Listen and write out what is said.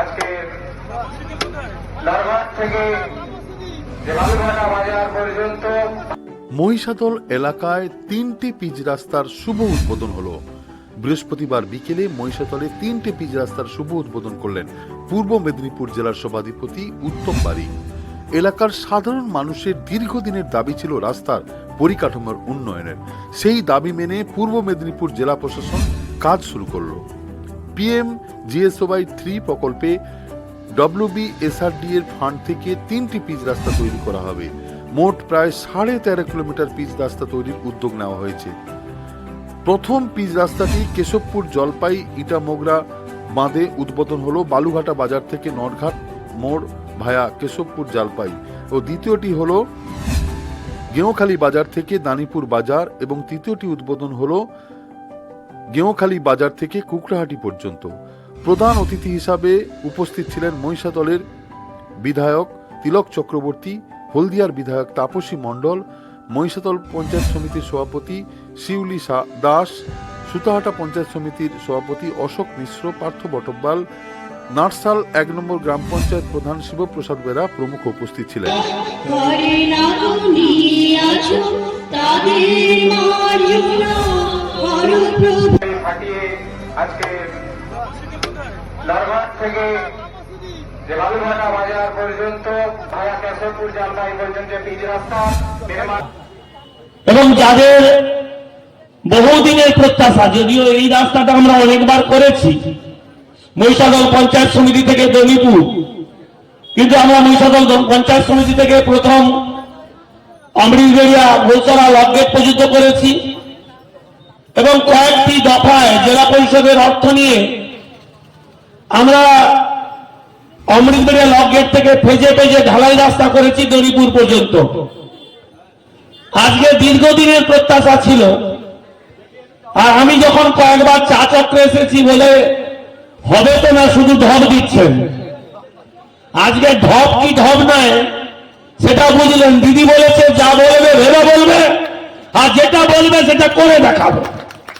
আজকে নরঘাট থেকে পর্যন্ত মহিষাদল এলাকায় তিনটি পিচ রাস্তার শুভ উদ্বোধন হলো। বৃহস্পতিবার বিকেলে মহিষাদলে তিনটি পিচ রাস্তার শুভ উদ্বোধন করলেন পূর্ব মেদিনীপুর জেলার সভাধিপতি উত্তম বাড়ি। এলাকার সাধারণ মানুষের দীর্ঘদিনের দাবি ছিল রাস্তার পরিকাঠামোর উন্নয়নের। সেই দাবি মেনে পূর্ব মেদিনীপুর জেলা প্রশাসন কাজ শুরু করল। পিএম জিএসওয়াই থ্রি প্রকল্পে ডব্লিউবিএসআরডি এর ফান্ড থেকে তিনটি পিচ রাস্তা তৈরি করা হবে। মোট প্রায় সাড়ে তেরো কিলোমিটার পিচ রাস্তা তৈরির উদ্যোগ নেওয়া হয়েছে। প্রথম পিচ রাস্তাটি কেশবপুর জলপাই, ইটামোগরা বাঁধে উদ্বোধন হলো বালুঘাটা বাজার থেকে নরঘাট মোড় ভায়া কেশবপুর জলপাই ও দ্বিতীয়টি হলো গেঁওখালী বাজার থেকে দানিপুর বাজার এবং তৃতীয়টি উদ্বোধন হলো গেঁওখালী বাজার থেকে কুকড়াহাটি পর্যন্ত। প্রধান অতিথি হিসাবে উপস্থিত ছিলেন মহিষাদলের বিধায়ক তিলক চক্রবর্তী, হলদিয়ার বিধায়ক তাপসী মণ্ডল, মহিষাদল পঞ্চায়েত সমিতির সভাপতি শিউলি দাস, সুতাহাটা পঞ্চায়েত সমিতির সভাপতি অশোক মিশ্র, পার্থ বটব্বাল, নার্সাল এক নম্বর গ্রাম পঞ্চায়েত প্রধান শিবপ্রসাদ বেরা প্রমুখ উপস্থিত ছিলেন। ফাটিয়ে আজকে নরঘাট থেকে যে বালুঘাটা বাজার পর্যন্ত ভায়া কেশবপুর জলপাই পর্যন্ত পিচ রাস্তা এবং যাদের বহুদিনের প্রত্যাশা, যদিও এই রাস্তাটা আমরা অনেকবার করেছি, মহিষাদল পঞ্চায়েত সমিতি থেকে দলিপুর কিন্তু আমরা মহিষাদল পঞ্চায়েত সমিতি থেকে প্রথম অমৃতবেড়িয়া ঘোষরা লকগেট পর্যন্ত করেছি। এবং কয়েকটি দফায় জেলা পরিষদের অর্থ নিয়ে আমরা অমৃতবেড়িয়া লকগেট থেকে ফেজে ফেজে ঢালাই রাস্তা করেছি দলিপুর পর্যন্ত। আজকে দীর্ঘদিনের প্রত্যাশা ছিল। আর আমি যখন কয়েকবার চা চক্রে এসেছি বলে হবে তো না শুধু ঢপ দিচ্ছেন। আজকে ঢপ কি ঢপ নয়, সেটা বুঝলেন। দিদি বলেছে, যা বলবে, ভেবে বলবে, আর যেটা বলবে, সেটা করে দেখাবে।